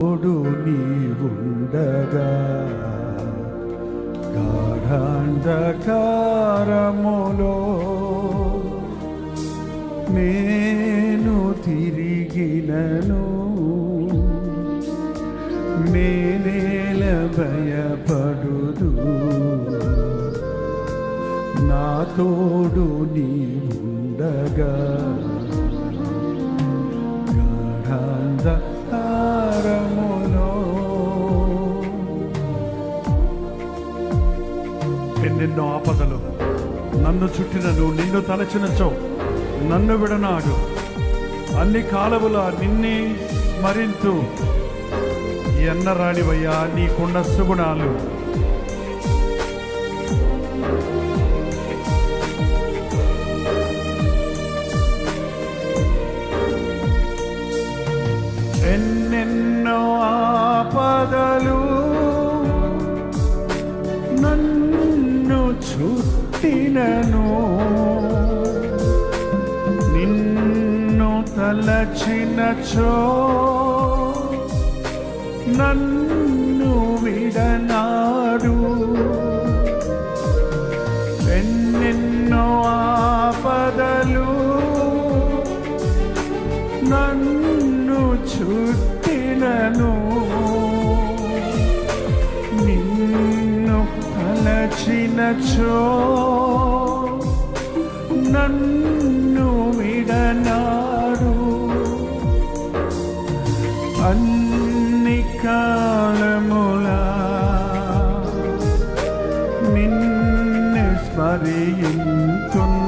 తోడు నీవుండగా గాఢాంధకారములో నేను తిరిగినను. నేనేల భయపడుదు నా తోడు నీవుండగా నిన్ను నన్ను విడనాడు. అన్ని కాలముల నిన్నే స్మరింతు ఎన్నరానివయ్యా నీకున్న సుగుణాలు. ఎన్నెన్నో ఆపదలు నన్ను చుట్టినను. తలచినచో నన్ను విడనాడు. ఎన్నెన్నో ఆపదలు నన్ను చుట్టినను. నిన్ను తలచినచో స్మరింతున్ అన్ని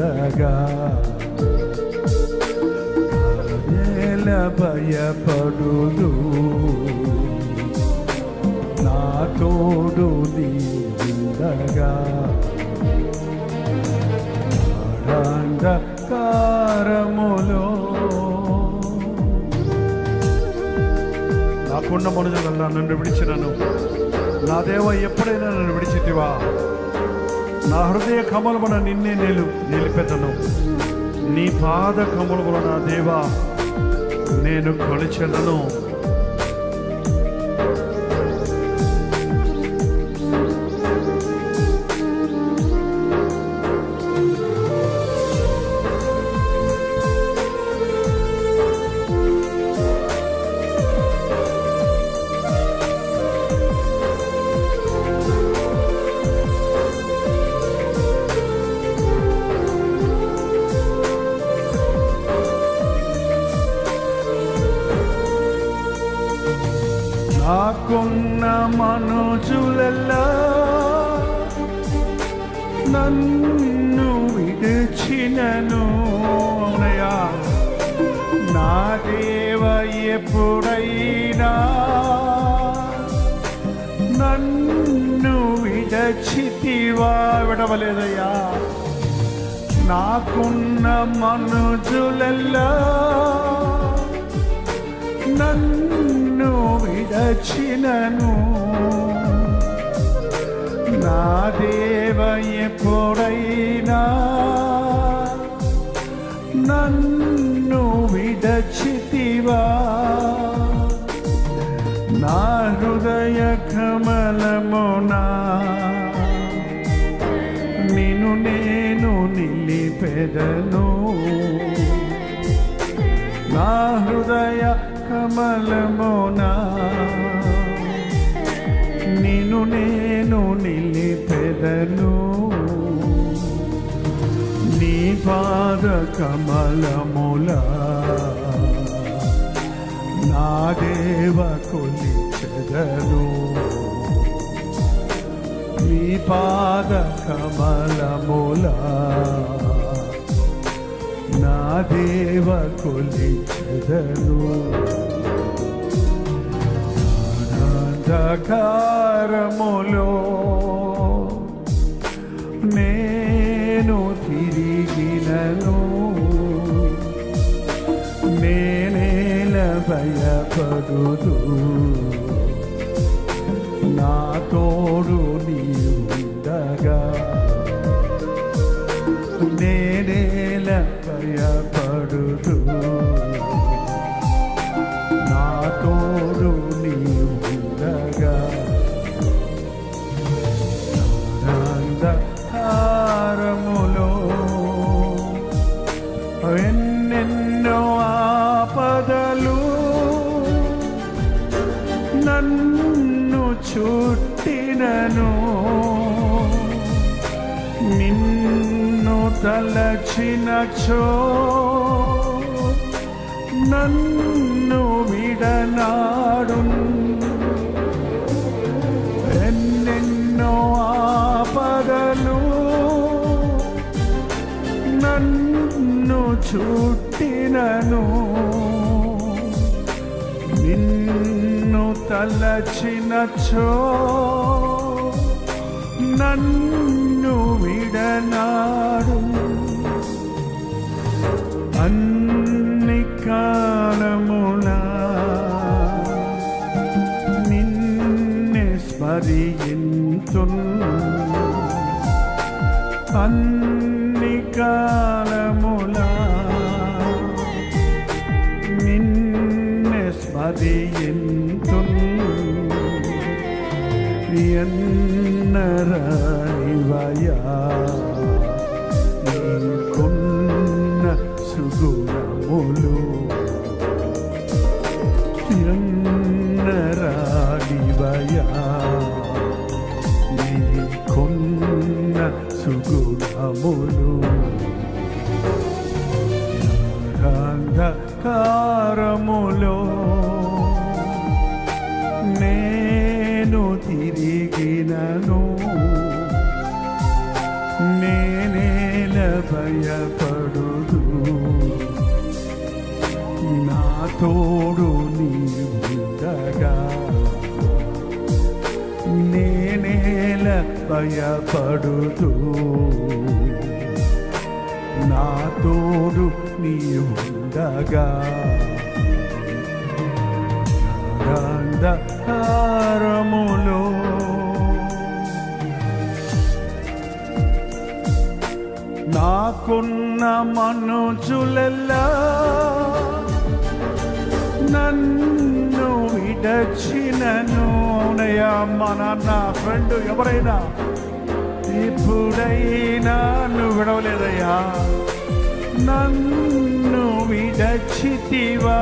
ఉండగా భయపడు నా తోడు నీ ఉండగా అంధకారములో నాకున్న మనుషులల్లా నన్ను విడిచినను నా దేవ ఎప్పుడైనా నన్ను విడిచితివా? నా హృదయ కమలమున నిన్నే నిలు నిలిపెదను. నీ పాద కమలమున నా దేవా నేను కొలిచెదను ఎప్పుడైనా నన్ను విడచితివా విడవలేదయ్యా. నాకున్న మనుజులెల్లా నన్ను విడచినను. నా దేవ ఎప్పుడైనా నన్ను విడచితివా నా హృదయ కమలమునా నిను నేను నిలిపెదను. నా హృదయ కమలమునా నిను నేను నిలిపెదను. నీ పాద కమలములా నా దేవ కొలిచెదను మీ పాద కమలములా నా దేవ కొలిచెదను అంధకారములో నేను తిరిగినను. నేనేల భయపడుదు నా తోడు నీవుండగా తలచినచో నన్ను విడనాడు ఎన్నెన్నో ఆపదలు నన్ను చుట్టినను. నిన్ను తలచినచో నన్ను విడనాడు కాలమునా నిన్నే స్మరింతున్ అన్ని సుగుణములు. అంధకారములో నేను తిరిగినను. నేనేల భయపడుదు నా తోడు భయపడుతూ భయపడుదు నా తోడు నీవుండగా అంధకారములో నాకున్న మనుజులెల్లా నన్ను విడచినను అవునయ్యా మా నాన్న ఫ్రెండ్ ఎవరైనా ఇప్పుడైనా నువ్వు విడవలేదయ్యా. నన్ను విడచితివా.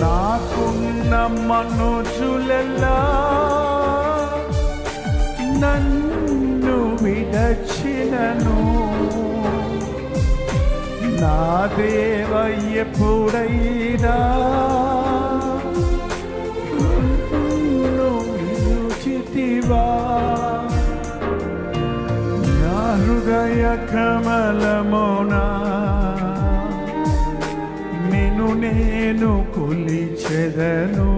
నాకున్న మనుజులెల్లా. నన్ను విడచినను నా దేవ ఎప్పుడైనా నన్ను నా హృదయ కమలమోనా నిన్ను నేను కొలిచెదను.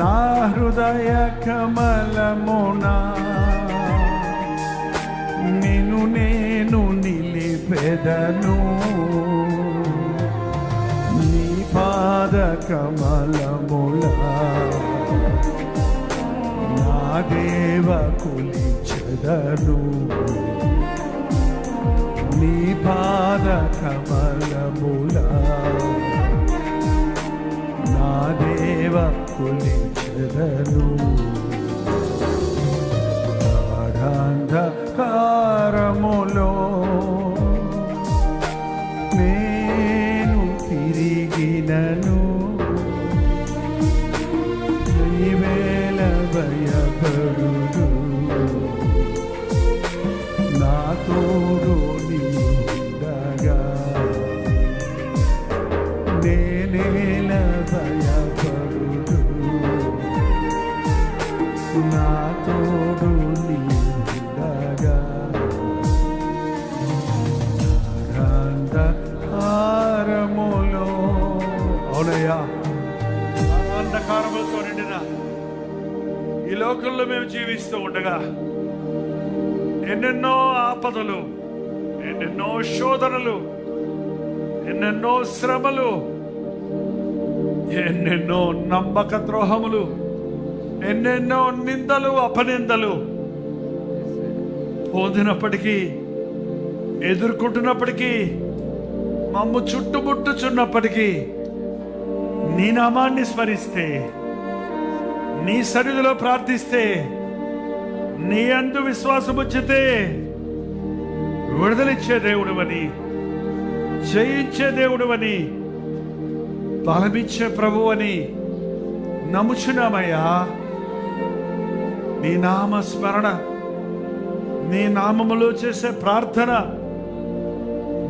నా హృదయ కమలమోనా నిలిపెదను నీ పాద కమలముల నా దేవ కొలిచెదను నీ పాద కమలముల నా దేవ కొలిచెదను గాఢాంధకారములో ఈ మేము జీవిస్తూ ఉండగా ఎన్నెన్నో ఆపదలు ఎన్నెన్నో శోధనలు ఎన్నెన్నో శ్రమలు ఎన్నెన్నో నమ్మక ద్రోహములు ఎన్నెన్నో నిందలు అపనిందలు పొందినప్పటికీ ఎదుర్కొంటున్నప్పటికీ మమ్ము చుట్టుముట్టుచున్నప్పటికీ నీ నామాన్ని స్మరిస్తే నీ సన్నిధిలో ప్రార్థిస్తే నీ అందు విశ్వాసం వచ్చితే విడుదలిచ్చే దేవుడువని జయించే దేవుడువని బలమిచ్చే ప్రభువని నమ్ముచున్నామయ్యా. నీ నామ స్మరణ నీ నామములో చేసే ప్రార్థన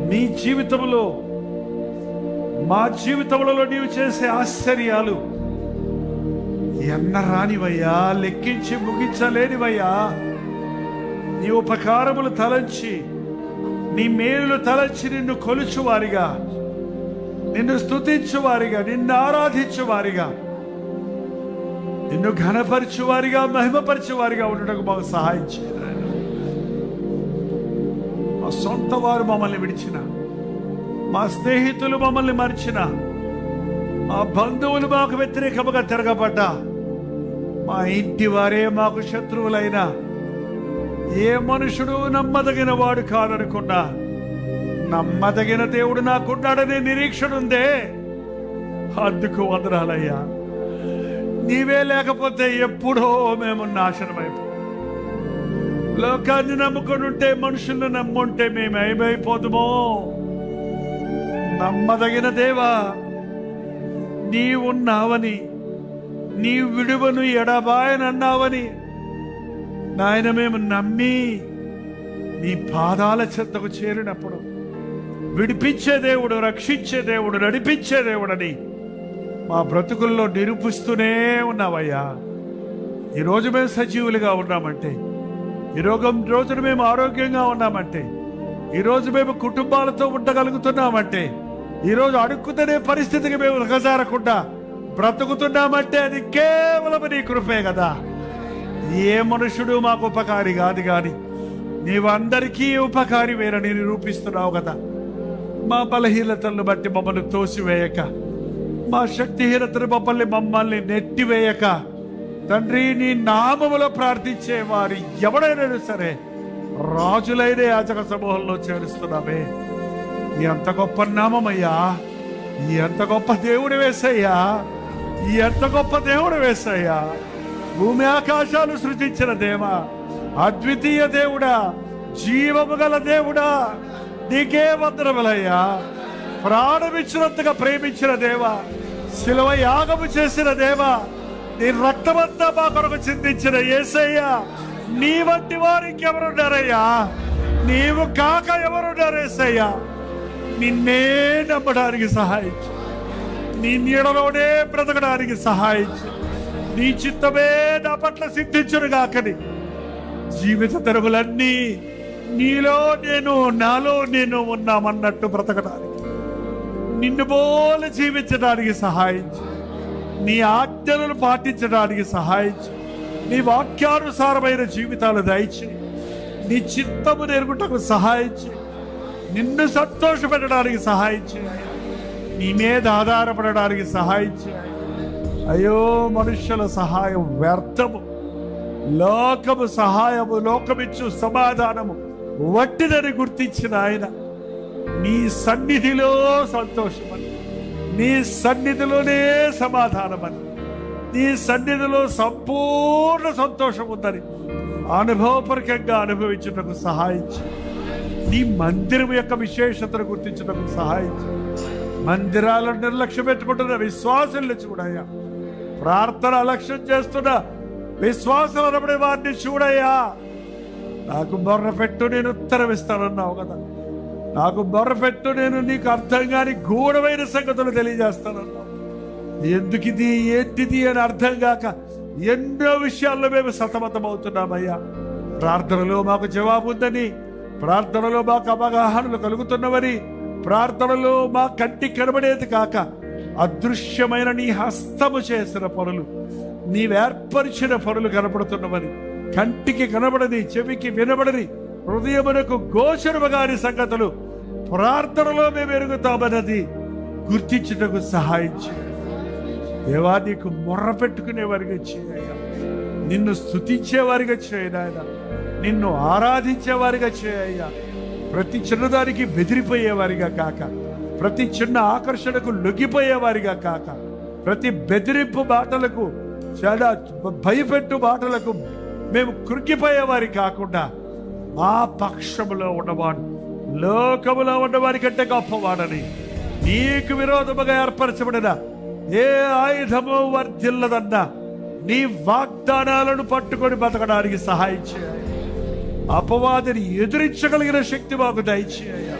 నీ జీవితంలో మా జీవితములలో నీవు చేసే ఆశ్చర్యాలు ఎన్న రానివయ్యా? లెక్కించి ముగించలేనివయ్యా? నీ ఉపకారములు తలంచి నీ మేలులు తలంచి నిన్ను కొలుచువారిగా. నిన్ను స్థుతించువారిగా నిన్ను ఆరాధించువారిగా. నిన్ను ఘనపరచువారిగా మహిమపరచువారిగా ఉండటకు మాకు సహాయం చేయాలి మా సొంత వారు మమ్మల్ని విడిచిన మా స్నేహితులు మమ్మల్ని మరిచిన మా బంధువులు మాకు వ్యతిరేకముగా తిరగబడ్డా. మా ఇంటి వారే మాకు శత్రువులైనా ఏ మనుషుడు నమ్మదగిన వాడు కాదనుకున్నా నమ్మదగిన దేవుడు నాకున్నాడనే నిరీక్షణ ఉందే అందుకు వందనాలయ్యా. నీవే లేకపోతే ఎప్పుడో మేము నాశనమైపో లోకాన్ని నమ్ముకొని ఉంటే మనుషుల్ని నమ్ముంటే మేము ఏమైపోదుమో నమ్మదగిన దేవా నీవున్నావని నీ విడువను ఎడబాయనన్నావని నాయన మేము నమ్మి నీ పాదాల చెత్తకు చేరినప్పుడు విడిపించే దేవుడు రక్షించే దేవుడు నడిపించే దేవుడని మా బ్రతుకుల్లో నిరూపిస్తూనే ఉన్నావయ్యా. ఈరోజు మేము సజీవులుగా ఉన్నామంటే ఈ రోగం రోజున మేము ఆరోగ్యంగా ఉన్నామంటే ఈరోజు మేము కుటుంబాలతో ఉండగలుగుతున్నామంటే ఈరోజు అడుక్కుతనే పరిస్థితికి మేము రగజారకుండా బ్రతుకుతున్నామంటే అది కేవలం నీ కృపే కదా. ఏ మనుషుడు మాకు ఉపకారి కాదు గాని నీవందరికీ ఉపకారి వేరని నిరూపిస్తున్నావు కదా. మా బలహీనతలను బట్టి మమ్మల్ని తోసివేయక మా శక్తిహీనతను మమ్మల్ని మమ్మల్ని నెట్టివేయక తండ్రి నీ నామములో ప్రార్థించే వారు ఎవడైనా సరే రాజులైన యాచక సమూహంలో చేరుస్తున్నామే. ఎంత గొప్ప నామమయ్యా ఎంత గొప్ప దేవుడు వేసయ్యా. ఎంత గొప్ప దేవుడు వేసయ్యా? భూమి ఆకాశాలు సృజించిన దేవ అద్వితీయ దేవుడా జీవము గల దేవుడా నీకే వందరములయ్యా ప్రాణమిచ్చినంతగా ప్రేమించిన దేవ శిలువ యాగము చేసిన దేవ నీ రక్తమంతా మా కొరకు చిందించిన ఏసయ్యా నీ వంటి వారికి ఎవరున్నారయ్యా? నీవు కాక ఎవరున్నారేసయ్యా నిన్నే నమ్మడానికి సహాయించు. నీ నీడలోనే బ్రతకడానికి సహాయించు. నీ చిత్తమే నా పట్ల సిద్ధించును గాకని జీవిత తెరుగులన్నీ నీలో నేను నాలో నేను ఉన్నామన్నట్టు బ్రతకడానికి. నిన్ను పోల జీవించడానికి సహాయించు. నీ ఆజ్ఞలను పాటించడానికి సహాయించు. నీ వాక్యానుసారమైన జీవితాలు దయచి. నీ చిత్తము నేర్గుటకు సహాయించి. నిన్ను సంతోషపెట్టడానికి సహాయించు. నీ మీద ఆధారపడడానికి సహాయించి అయ్యో మనుష్యుల సహాయం వ్యర్థము. లోకము సహాయము లోకమిచ్చు సమాధానము. వట్టిదని గుర్తించిన ఆయన నీ సన్నిధిలో సంతోషమని నీ సన్నిధిలోనే సమాధానమని నీ సన్నిధిలో సంపూర్ణ సంతోషం ఉందని అనుభవపూర్వకంగా అనుభవించుటకు సహాయించు నీ మందిరం యొక్క విశేషతను గుర్తించటకు సహాయించు మందిరాలను నిర్లక్ష్యం పెట్టుకుంటున్న విశ్వాసం చూడయ్యా ప్రార్థన అలక్ష్యం చేస్తున్న విశ్వాసం అనబడే వారిని చూడయ్యా నాకు బొర్ర పెట్టు నేను ఉత్తరమిస్తానన్నావు కదా. నాకు బొర్ర పెట్టు నేను నీకు అర్థం కాని గూఢమైన సంగతులు తెలియజేస్తానన్నావు. ఎందుకు ఇది ఏంటిది అని అర్థం కాక ఎన్నో విషయాల్లో మేము సతమతం అవుతున్నామయ్యా ప్రార్థనలో మాకు జవాబు ఉందని ప్రార్థనలో మాకు అవగాహనలు కలుగుతున్నవని ప్రార్థనలో మా కంటి కనబడేది కాక అదృశ్యమైన నీ హస్తము చేసిన పనులు నీవేర్పరిచిన పనులు కనపడుతున్నవని. కంటికి కనబడని చెవికి వినబడని హృదయమునకు గోచరము గారి సంగతులు ప్రార్థనలో మేము ఎరుగుతామన్నది గుర్తించుటకు సహాయం దేవా నీకు మొర్ర పెట్టుకునే వారిగా చేయయ్యా నిన్ను స్తుతించే వారిగా చేయనాయన నిన్ను ఆరాధించే వారిగా చేయయ్యా ప్రతి చిన్నదానికి బెదిరిపోయేవారిగా కాక ప్రతి చిన్న ఆకర్షణకు లొంగిపోయేవారిగా కాక ప్రతి బెదిరింపు మాటలకు చాలా భయపెట్టు మాటలకు మేము కృంగిపోయేవారి కాకుండా మా పక్షములో ఉన్నవాడు లోకములో ఉన్నవారి కంటే గొప్పవాడని నీకు విరోధముగా ఏర్పరచబడిన ఏ ఆయుధము వర్ధిల్లదన్నా నీ వాగ్దానాలను పట్టుకొని బతకడానికి సహాయం చేయాలి. అపవాదిని ఎదిరించగలిగిన శక్తి మాకు దయచేయ.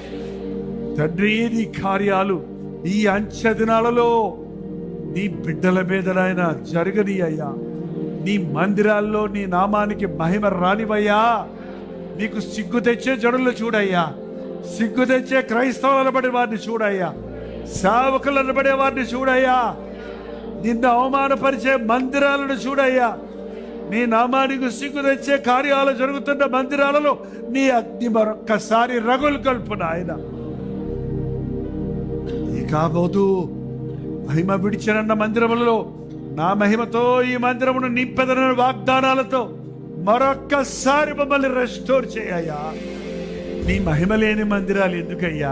తండ్రి నీ కార్యాలు ఈ అంచె దినాలలో నీ బిడ్డల మీద నాయన జరగని అయ్యా నీ మందిరాల్లో నీ నామానికి మహిమ రానివయ్యా నీకు సిగ్గు తెచ్చే జనులు చూడయ్యా. సిగ్గు తెచ్చే క్రైస్తవులు అనబడే వారిని చూడయ్యా. సేవకులు అనబడే వారిని చూడయ్యా. నిన్ను అవమానపరిచే మందిరాలను చూడయ్యా. నీ నామానికి సిగ్గు తెచ్చే కార్యాలు జరుగుతున్న మందిరాలలో నీ అగ్ని మరొక్కసారి రగులు కలుపు నాయన. ఈ కాబోతూ మహిమ విడిచినన్న మందిరములలో నా మహిమతో ఈ మందిరమును నింపెదన వాగ్దానాలతో మరొక్కసారి మమ్మల్ని రెస్టోర్ చేయయ్యా నీ మహిమ లేని మందిరాలు ఎందుకయ్యా?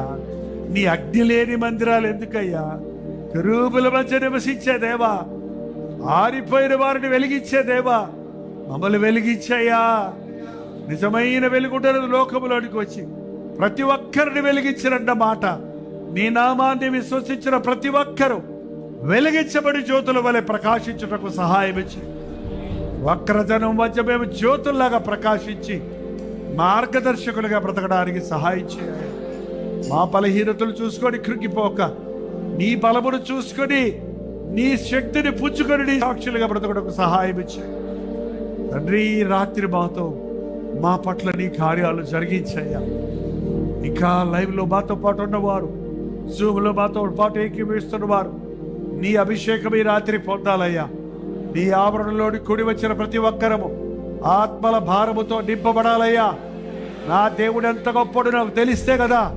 నీ అగ్ని లేని మందిరాలు ఎందుకయ్యా? కరూపుల మధ్య నివసించే దేవా ఆరిపోయిన వారిని వెలిగించే దేవా మమ్మల్ని వెలిగించయ్యా. నిజమైన వెలుగుండదు లోకములోనికి వచ్చి. ప్రతి ఒక్కరిని వెలిగించినన్న మాట. నీ నామాన్ని విశ్వసించిన ప్రతి ఒక్కరూ వెలిగించబడి జ్యోతుల వలె ప్రకాశించుటకు సహాయం ఇచ్చి. వక్రజనం మధ్య మేము జ్యోతుల్లాగా ప్రకాశించి మార్గదర్శకులుగా బ్రతకడానికి సహాయం చేయాలి. మా బలహీనతలు చూసుకొని కృంగిపోక నీ బలమును చూసుకొని నీ శక్తిని పుచ్చుకొని నీ సాక్షులుగా బ్రతకడానికి సహాయం ఇచ్చాయి తండ్రి రాత్రి మాతో మా పట్ల నీ కార్యాలు జరిగించయ్యా. ఇంకా లైవ్లో మాతో పాటు ఉన్నవారు జూమ్లో మాతో పాటు ఏకీభవిస్తున్న వారు నీ అభిషేకం ఈ రాత్రి పొందాలయ్యా. నీ ఆవరణలోని కుడి వచ్చిన ప్రతి ఒక్కరము ఆత్మల భారముతో నింపబడాలయ్యా. నా దేవుడు ఎంత గొప్పడు నాకు తెలిస్తే కదా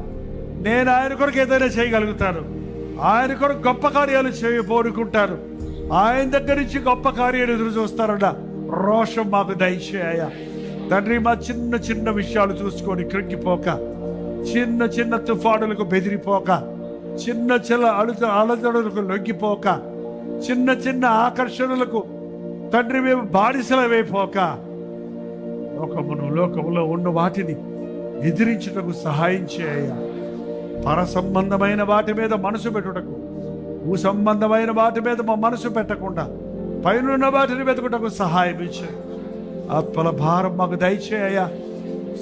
నేను ఆయన కొరకు ఏదైనా చేయగలుగుతాను. ఆయన కొరకు గొప్ప కార్యాలు చేయ కోరుకుంటాను ఆయన దగ్గర నుంచి గొప్ప కార్యాలు ఎదురు చూస్తారన్నా రోషం మాకు దయచేయ. తండ్రి మా చిన్న చిన్న విషయాలు చూసుకొని క్రిక్కిపోక చిన్న చిన్న తుఫానులకు బెదిరిపోక. చిన్న చిన్న అలుత అలదడులకు లొంగిపోక. చిన్న చిన్న ఆకర్షణలకు తండ్రి మేము బానిసలమైపోక లోకమును లోకములో ఉన్న వాటిని ఎదిరించుటకు సహాయం చేయ. పర సంబంధమైన వాటి మీద మనసు పెట్టుటకు భూ సంబంధమైన వాటి మీద మా మనసు పెట్టకుండా పైనున్న వాటిని వెతుకుటకు సహాయం ఇచ్చే. ఆత్మల భారం మాకు దయచేయ్యా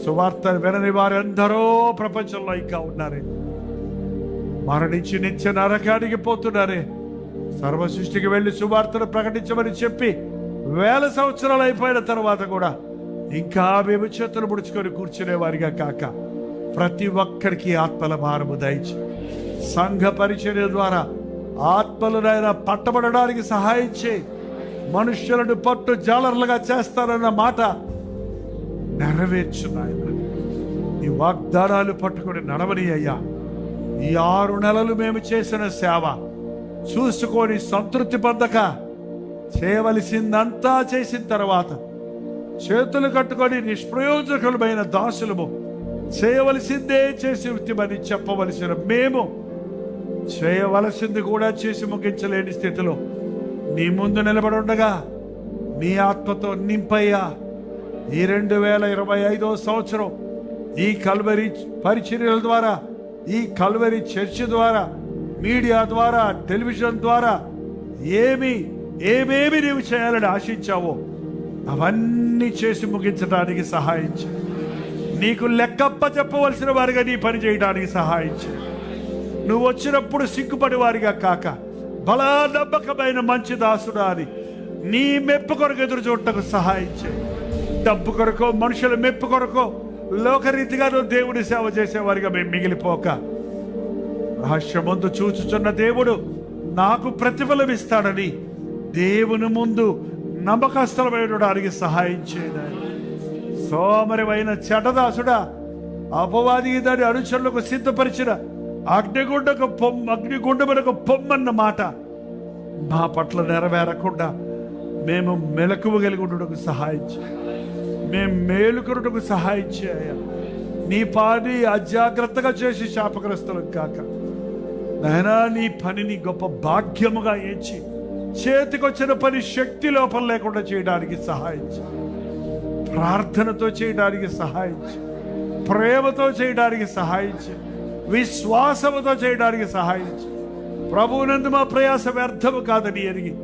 సువార్త వినని వారెందరో ప్రపంచంలో ఇంకా ఉన్నారే. మరణించి నిత్య నరకానికి పోతున్నారే. సర్వ సృష్టికి వెళ్ళి సువార్తను ప్రకటించమని చెప్పి వేల సంవత్సరాలు అయిపోయిన తర్వాత కూడా ఇంకా మేము చేతులు ముడుచుకొని కూర్చునే వారిగా కాక ప్రతి ఒక్కరికి ఆత్మల భారము దయచి. సంఘ పరిచర్య ద్వారా ఆత్మలనైనా పట్టబడడానికి సహాయం చేయి. మనుషులను పట్టు జాలర్లుగా చేస్తారన్న మాట నెరవేర్చు నాయన. నీ వాగ్దానాలు పట్టుకొని నడవని అయ్యా. ఈ ఆరు నెలలు మేము చేసిన సేవ చూసుకొని సంతృప్తి పొందక చేయవలసిందంతా చేసిన తర్వాత చేతులు కట్టుకొని నిష్ప్రయోజకులమైన దాసులము చేయవలసిందే చేసి ఉత్తిమని చెప్పవలసిన మేము చేయవలసింది కూడా చేసి ముగించలేని స్థితిలో నీ ముందు నిలబడి ఉండగా నీ ఆత్మతో నింపయ్యా. ఈ రెండు వేల ఇరవై ఐదో సంవత్సరం ఈ కల్వరి పరిచర్యల ద్వారా ఈ కల్వరి చర్చ్ ద్వారా మీడియా ద్వారా టెలివిజన్ ద్వారా ఏమి ఏమేమి నీవు చేయాలని ఆశించావో అవన్నీ చేసి ముగించడానికి సహాయించు. నీకు లెక్కప్ప చెప్పవలసిన వారిగా నీ పని చేయడానికి సహాయించు. నువ్వు వచ్చినప్పుడు సిగ్గుపడి వారిగా కాక బలా నమ్మకమైన మంచి దాసుడా అని నీ మెప్పు కొరకు ఎదురు చూడటకు సహాయం చేయి. డబ్బు కొరకో మనుషుల మెప్పు కొరకో లోకరీతిగా నువ్వు దేవుడి సేవ చేసేవారిగా మేము మిగిలిపోక. రహస్యమందు చూచుచున్న దేవుడు నాకు ప్రతిఫలం ఇస్తాడని దేవుని ముందు నమ్మకస్థలమైనడానికి సహాయం చేయను సోమరివైన చెడదాసుడా అపవాది దాని అనుచరులకు సిద్ధపరిచిన అగ్నిగుండకు పొమ్మ అగ్నిగుండమునకు పొమ్మన్న మాట మా పట్ల నెరవేరకుండా మేము మెలకువ కలిగి ఉండటకు సహాయం మేము మేలుకొనుటకు సహాయం చేయ. నీ పని అజాగ్రత్తగా చేసి శాపగ్రస్తులకు కాక నాయనా నీ పనిని గొప్ప భాగ్యముగా ఎంచి చేతికొచ్చిన పని శక్తి లోపం లేకుండా చేయడానికి సహాయం ప్రార్థనతో చేయడానికి సహాయం ప్రేమతో చేయడానికి సహాయం విశ్వాసముతో చేయడానికి సహాయం ప్రభువునందు మా ప్రయాస వ్యర్థము కాదని ఎరిగి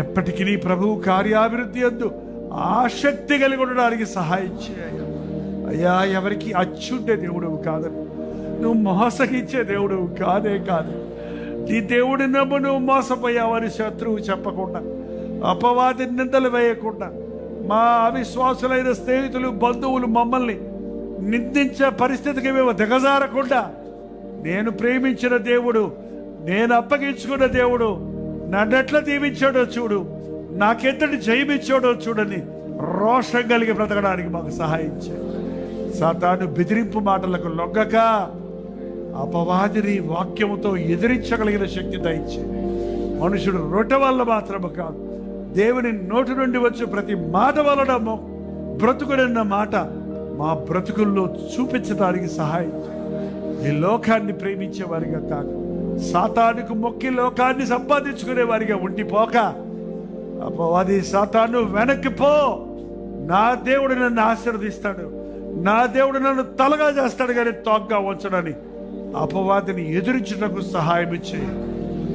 ఎప్పటికీ నీ ప్రభువు కార్యాభివృద్ధి ఎందు ఆసక్తి కలిగి ఉండడానికి సహాయం చేయ అయ్యా ఎవరికి అచ్చుండే దేవుడవు కాదని నువ్వు మోసగించే దేవుడవు కాదే కాదు నీ దేవుడి నమ్ము నువ్వు మోసపోయావని శత్రువు చెప్పకుండా అపవాది నిందలు వేయకుండా మా అవిశ్వాసులైన స్నేహితులు బంధువులు మమ్మల్ని నిందించే పరిస్థితికి మేము దిగజారకుండా నేను ప్రేమించిన దేవుడు నేను అప్పగించుకున్న దేవుడు నన్నెట్లా దీవించాడో చూడు నాకెంతటి జయమిచ్చాడో చూడని రోషం కలిగి బ్రతకడానికి మాకు సహాయం సాతాను బెదిరింపు మాటలకు లొగ్గక అపవాదిని వాక్యముతో ఎదిరించగలిగిన శక్తి దయచే మనుషుడు రొట్టె వల్ల మాత్రము కాదు దేవుని నోటి నుండి వచ్చే ప్రతి మాట వలన బ్రతుకుడన్న మాట మా బ్రతుకుల్లో చూపించడానికి సహాయం ఈ లోకాన్ని ప్రేమించే వారిగా కాదు సాతానుకు మొక్కి లోకాన్ని సంపాదించుకునే వారిగా ఉండిపోక. అపవాది సాతాను వెనక్కి పో. నా దేవుడు నన్ను ఆశీర్వదిస్తాడు. నా దేవుడు నన్ను తలగా చేస్తాడు కానీ తోగ్గా ఉంచడని అపవాదిని ఎదురించుటకు సహాయం ఇచ్చే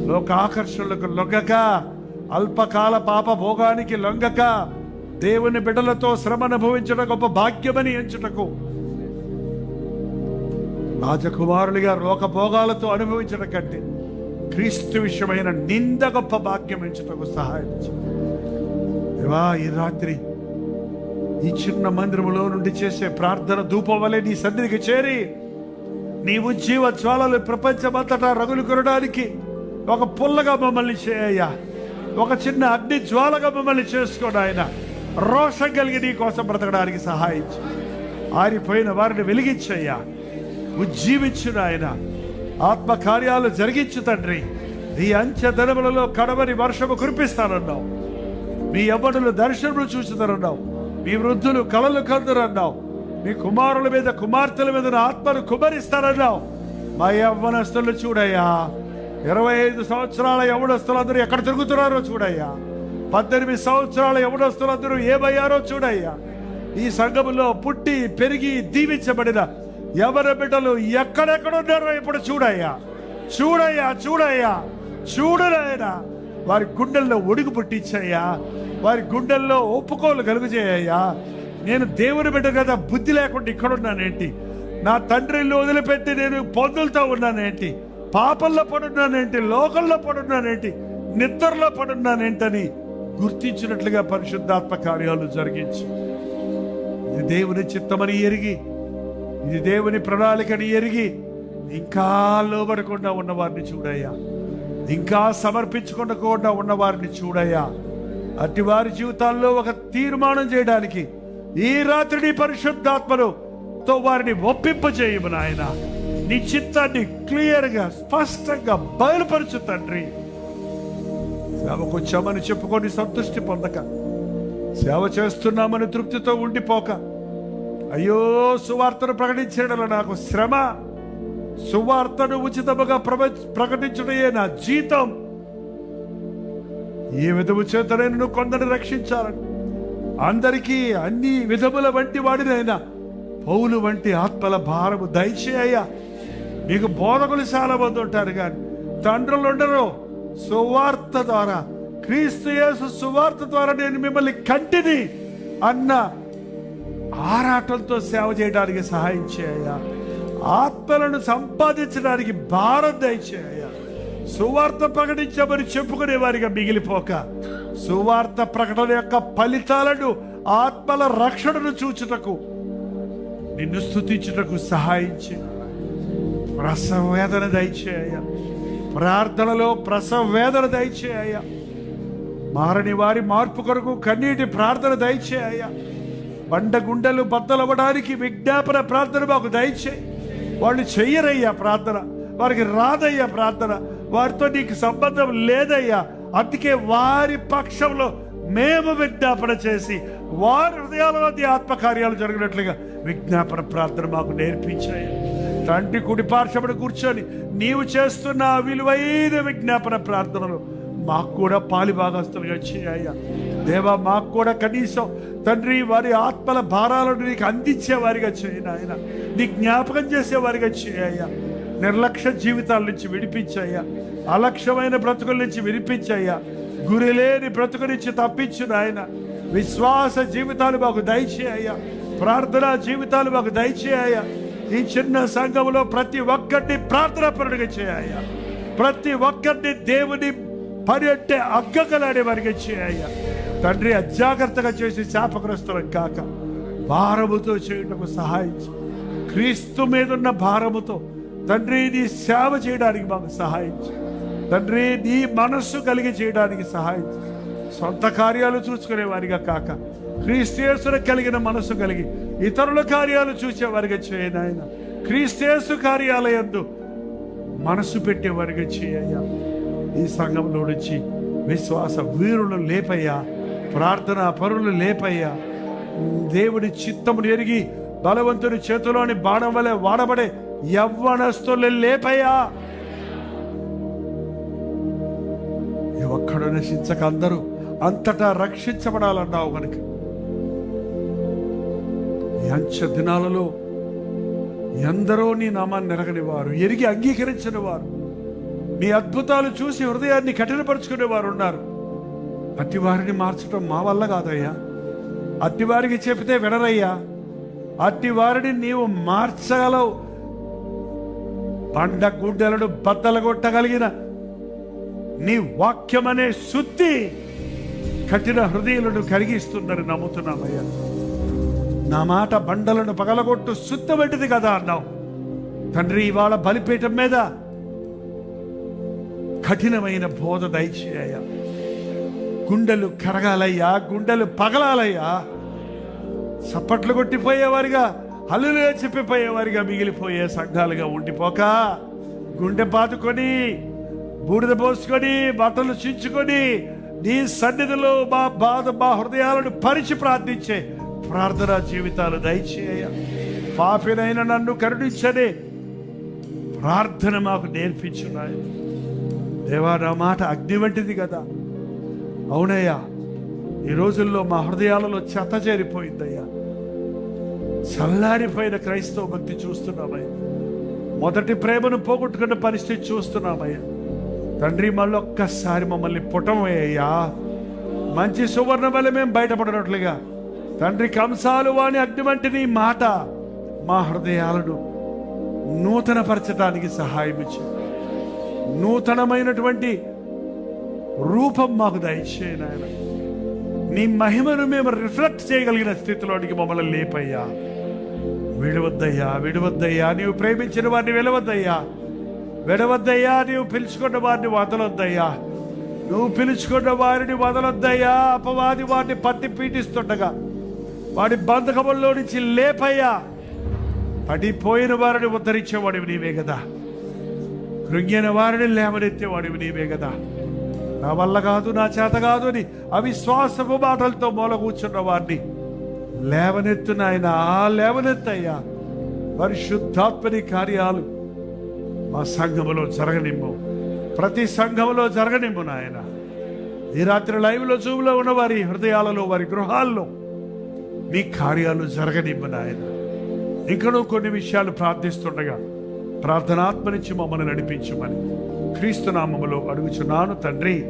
లోక ఆకర్షణలకు లొంగక అల్పకాల పాప భోగానికి లొంగక దేవుని బిడ్డలతో శ్రమ అనుభవించడం గొప్ప భాగ్యమని ఎంచుటకు. రాజకుమారులుగా రోగభోగాలతో అనుభవించడం కంటే క్రీస్తు విషయమైన నింద గొప్ప భాగ్యం ఎంచుటకు సహాయం దేవా ఈ రాత్రి ఈ చిన్న మందిరములో నుండి చేసే ప్రార్థన ధూపం వలె నీ సన్నిధికి చేరి నీ ఉజ్జీవ జ్వాలలు ప్రపంచమంతటా రగులు కొనడానికి ఒక పుల్లగా మమ్మల్ని చేయ ఒక చిన్న అగ్ని జ్వాలగా మమ్మల్ని చేసుకోడు ఆయన. రోషం కలిగి నీ కోసం బ్రతకడానికి సహాయించు. ఆరిపోయిన వారిని వెలిగించయ్యా. ఉజ్జీవించును ఆయన. ఆత్మకార్యాలు జరిగించు తండ్రి. నీ అంచెదనములలో కడవని కడవరి వర్షము కురిపిస్తానన్నావు. మీ యవ్వనులు దర్శనములు చూచుతారన్నావు. మీ వృద్ధులు కళలు కందురన్నావు. మీ కుమారుల మీద కుమార్తెల మీద ఆత్మను కుమరిస్తారన్నావు మా యవ్వనస్తులు చూడయ్యా. ఇరవై ఐదు సంవత్సరాల యవ్వనస్తులందరూ ఎక్కడ తిరుగుతున్నారో చూడయ్యా. పద్దెనిమిది సంవత్సరాల యవనస్తులందరూ ఏమయ్యారో చూడయ్యా. ఈ సంఘములో పుట్టి పెరిగి దీవించబడిన ఎవరి బిడ్డలు ఎక్కడెక్కడున్నారో ఇప్పుడు చూడయ్యా. చూడయ్యా చూడయ్యా చూడరాయనా వారి గుండెల్లో ఒడుగు పుట్టించయ్యా. వారి గుండెల్లో ఒప్పుకోలు కలుగుచేయ్యా నేను దేవుని బిడ్డ కదా బుద్ధి లేకుండా ఇక్కడున్నానేంటి? నా తండ్రిని వదిలిపెట్టి నేను పొందులతో ఉన్నానేంటి? పాపల్లో పడున్నానేంటి? లోకల్లో పడున్నానేంటి? నిద్రలో పడున్నానేంటని గుర్తించినట్లుగా పరిశుద్ధాత్మ కార్యాలు జరిగించి. ఇది దేవుని చిత్తమని ఎరిగి ఇది దేవుని ప్రణాళికని ఎరిగి ఇంకా లోబడకుండా ఉన్నవారిని చూడయ్యా. ఇంకా సమర్పించుకుండా ఉన్నవారిని చూడయ్యా. అట్టి వారి జీవితాల్లో ఒక తీర్మానం చేయడానికి ఈ రాత్రిని పరిశుద్ధాత్మను తో వారిని ఒప్పింపజేయము నాయన. నీ చిత్తాన్ని క్లియర్గా స్పష్టంగా బయలుపరచు తండ్రి. సేవకు వచ్చామని చెప్పుకొని సంతృష్టి పొందక. సేవ చేస్తున్నామని తృప్తితో ఉండిపోక. అయ్యో సువార్తను ప్రకటించడంలో నాకు శ్రమ. సువార్తను ఉచితముగా ప్రవ- ప్రకటించడయే నా జీతం. ఈ విధము చేత కొందరిని రక్షించాలని అందరికీ అన్ని విధముల వంటి వాడినైనా పౌలు వంటి ఆత్మల భారము దయచేయ. మీకు బోధకులు చాలా మంది ఉంటారు కానీ తండ్రులు ఉండరు సువార్త ద్వారా క్రీస్తు యేసు సువార్త ద్వారా నేను మిమ్మల్ని కంటిని అన్న ఆరాటంతో సేవ చేయడానికి సహాయం చేయ. ఆత్మలను సంపాదించడానికి భారం దయచేయ. సువార్త ప్రకటించమని చెప్పుకునే వారిగా మిగిలిపోక. సువార్త ప్రకటన యొక్క ఫలితాలను ఆత్మల రక్షణను చూచుటకు నిన్ను స్థుతించుటకు సహాయించి. చేయ దయచేయ. ప్రార్థనలో ప్రసవ వేదన దయచేయ మారని వారి మార్పు కొరకు కన్నీటి ప్రార్థన దయచేయ బండ గుండెలు బద్దలవ్వడానికి విజ్ఞాపన ప్రార్థన మాకు దయచేయి వాళ్ళు చెయ్యరయ్యా ప్రార్థన. వారికి రాదయ్యా ప్రార్థన. వారితో నీకు సంబంధం లేదయ్యా. అందుకే వారి పక్షంలో మేము విజ్ఞాపన చేసి వారి హృదయాలలో ఆత్మకార్యాలు జరిగినట్లుగా విజ్ఞాపన ప్రార్థన మాకు నేర్పించాయి. తండ్రి కుడి కూర్చొని నీవు చేస్తున్న విలువైన విజ్ఞాపన ప్రార్థనలు మాకు కూడా పాలి భాగస్తులుగా చేయ దేవా మాకు కూడా కనీసం తండ్రి వారి ఆత్మల భారాలను నీకు అందించేవారిగా చేయను ఆయన నీ జ్ఞాపకం చేసేవారిగా చేయ నిర్లక్ష్య జీవితాల నుంచి విడిపించాయ్యా అలక్ష్యమైన బ్రతుకుల నుంచి విడిపించాయ్యా గురిలేని బ్రతుకు నుంచి తప్పించు నాయన. విశ్వాస జీవితాలు మాకు దయచేయ్యా ప్రార్థనా జీవితాలు మాకు దయచేయ్యా ఈ చిన్న సంఘంలో ప్రతి ఒక్కరిని ప్రార్థన పరుడిగా చేయ ప్రతి ఒక్కరిని దేవుని పని అంటే అగ్గకలాడే వారికి చేయ తండ్రి అజాగ్రత్తగా చేసి శాపగ్రస్తులం కాక భారముతో చేయటకు సహాయం క్రీస్తు క్రీస్తు మీదున్న భారముతో తండ్రి నీ సేవ చేయడానికి మాకు సహాయం తండ్రి నీ మనస్సు కలిగి చేయడానికి సహాయం సొంత కార్యాలు చూసుకునే వారిగా కాక క్రీస్తేశ్వర కలిగిన మనస్సు కలిగి ఇతరుల కార్యాలు చూసేవారిగా చేయనాయన ఆయన క్రీస్తేసు కార్యాలయందు మనసు పెట్టేవారిగా చేయయ్యా ఈ సంఘంలో నుంచి విశ్వాస వీరులు లేపయ్యా. ప్రార్థన పరులు లేపయ్యా. దేవుడి చిత్తమును ఎరిగి బలవంతుని చేతిలోని బాణం వలె వాడబడే యవ్వనస్తులు లేపయ్యా. ఒక్కడు నశించక అందరూ అంతటా రక్షించబడాలన్నావు కనుక అంచ దినాలలో ఎందరో నీ నామాన్ని నెరగనివారు ఎరిగి అంగీకరించిన వారు నీ అద్భుతాలు చూసి హృదయాన్ని కఠినపరుచుకునేవారు ఉన్నారు. అట్టివారిని మార్చడం మా వల్ల కాదయ్యా. అట్టివారికి చెబితే వినరయ్యా. అట్టివారిని నీవు మార్చగలవు. పండ గుడ్డలను బద్దలగొట్టగలిగిన నీ వాక్యం అనే శుద్ధి కఠిన హృదయాలను కరిగిస్తుందని నమ్ముతున్నామయ్యా. నా మాట బండలను పగలగొట్టు శుద్ధమైనది కదా అన్నావు. తండ్రి ఇవాళ బలిపీఠం మీద కఠినమైన బోధ దయచేయ. గుండెలు కరగాలయ్యా గుండెలు పగలాలయ్యా. చప్పట్లు కొట్టిపోయేవారిగా హల్లులుగా చెప్పిపోయేవారిగా మిగిలిపోయే సంఘాలుగా ఉండిపోక గుండె బాదుకొని బూడిద పోసుకొని బట్టలు చించుకొని నీ సన్నిధిలో మా బాధ మా హృదయాలను పరిచి ప్రార్థించే ప్రార్థన జీవితాలు దయచేయ పాపినైన నన్ను కరుణించని ప్రార్థన మాకు నేర్పించున్నాయి. దేవా నా మాట అగ్ని వంటిది కదా. అవునయ్యా ఈ రోజుల్లో మా హృదయాలలో చెత్త చేరిపోయిందయ్యా. చల్లారిపోయిన క్రైస్తవ భక్తి చూస్తున్నామయ్యా. మొదటి ప్రేమను పోగొట్టుకున్న పరిస్థితి చూస్తున్నామయ్యా. తండ్రి మళ్ళీ ఒక్కసారి మమ్మల్ని పుటమయ్యా మంచి సువర్ణ వల్ల మేము బయటపడినట్లుగా. తండ్రి కంసాలు వాణి అగ్ని వంటి నీ మాట మా హృదయాలను నూతనపరచడానికి సహాయం ఇచ్చి నూతనమైనటువంటి రూపం మాకు దయచేయి నాయన. నీ మహిమను మేము రిఫ్లెక్ట్ చేయగలిగిన స్థితిలోనికి మమ్మల్ని లేపయ్యా. విడవద్దయ్యా విడవద్దయ్యా నీవు ప్రేమించిన వారిని వెలవద్దయ్యా. విడవద్దయ్యా నీవు పిలుచుకున్న వారిని వదలొద్దయ్యా. నువ్వు పిలుచుకున్న వారిని వదలొద్దయ్యా అపవాది వారిని పట్టి పీటిస్తుండగా. వాడి బంధకముల్లో నుంచి లేపయ్యా. పడిపోయిన వారిని ఉద్ధరించేవాడివి నీవే కదా కృంగిన వారిని లేవనెత్తేవాడివి నీవే కదా నా వల్ల కాదు నా చేత కాదు అని అవిశ్వాసపు మాటలతో మూల కూర్చున్న వారిని లేవనెత్తు నాయన లేవనెత్తయ్యా. పరిశుద్ధాత్మని కార్యాలు మా సంఘములో జరగనిమ్ము. ప్రతి సంఘములో జరగనిమ్ము నాయన. ఈ రాత్రి లైవ్లో జూమ్లో ఉన్న వారి హృదయాలలో వారి గృహాల్లో మీ కార్యాలు జరగనివ్వ నాయన. ఇంకనూ కొన్ని విషయాలు ప్రార్థిస్తుండగా ప్రార్థనాత్మ నుంచి మమ్మల్ని నడిపించమని క్రీస్తు నామములో అడుగుచున్నాను తండ్రి.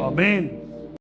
ఆమెన్.